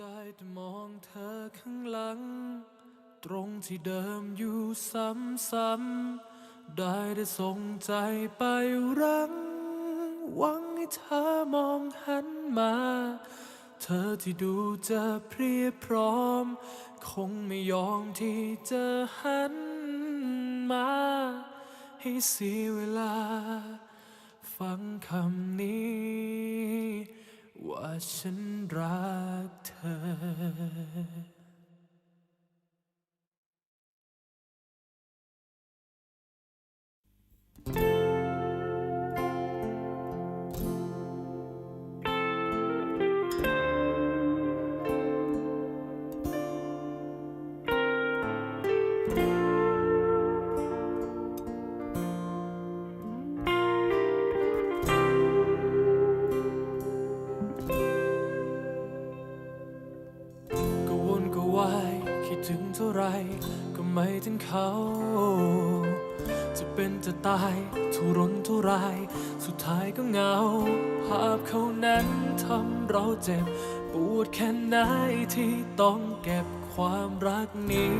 ได้แต่มองเธอข้างหลัง ตรงที่เดิมอยู่ซ้ำๆได้แต่ส่งใจไปรัง หวังให้เธอมองหันมา เธอที่ดูจะเพรียพร้อม คงไม่ยอมที่จะหันมา ให้เสียเวลา ฟังคำนี้ ว่าฉันรักเธอ เท่าไรก็ไม่ถึงเขา จะเป็นจะตายทุรนทุราย สุดท้ายก็เหงา ภาพเขานั้นทำเราเจ็บ ปวดแค่ไหนที่ต้องเก็บความรักนี้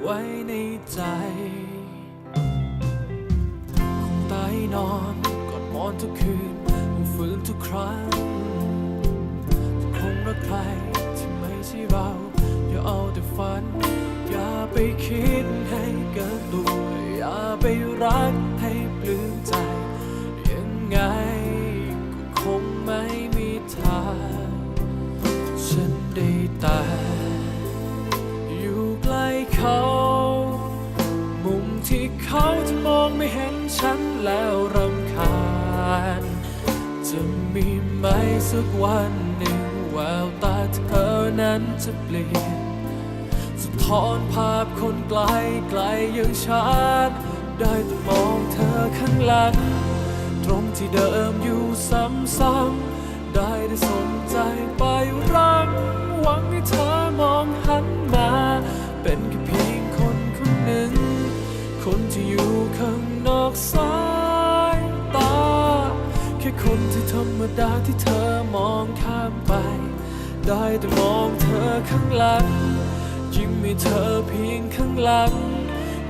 ไว้ในใจ คงตายนอนกอดหมอนทุกคืนฝืนทุกครั้ง ไปคิดให้เกินตัว อย่าไปรักให้ปลื้มใจ ยังไงก็คงไม่มีทาง ฉันได้แต่อยู่ใกล้เขา มุมที่เขาจะมองไม่เห็นฉันแล้วรำคาญ จะมีไหมสักวันหนึ่งแววตาเธอนั้นจะเปลี่ยน ท้อนภาพคนไกลไกลย่างฉันได้แต่มองเธอข้างหลัง ตรงที่เดิมอยู่ซ้ำๆได้แต่สนใจไปรังหวังให้เธอมองหันมา เป็นแค่เพียงคนคนหนึ่ง คนที่อยู่ข้างนอกสายตา แค่คนที่ธรรมดาที่เธอมองข้ามไป ได้แต่มองเธอข้างหลัง ยิ่งมีเธอเพียงข้างหลัง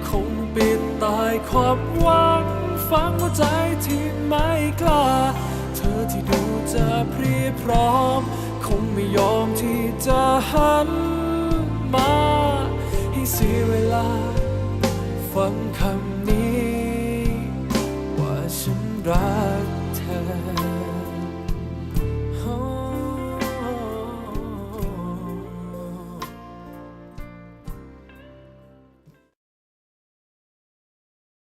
คงปิดตายความหวังฟังหัวใจที่ไม่กล้า เธอที่ดูจะพรีพร้อม คงไม่ยอมที่จะหันมา ให้เสียเวลา ฟังคำนี้ ว่าฉันรัก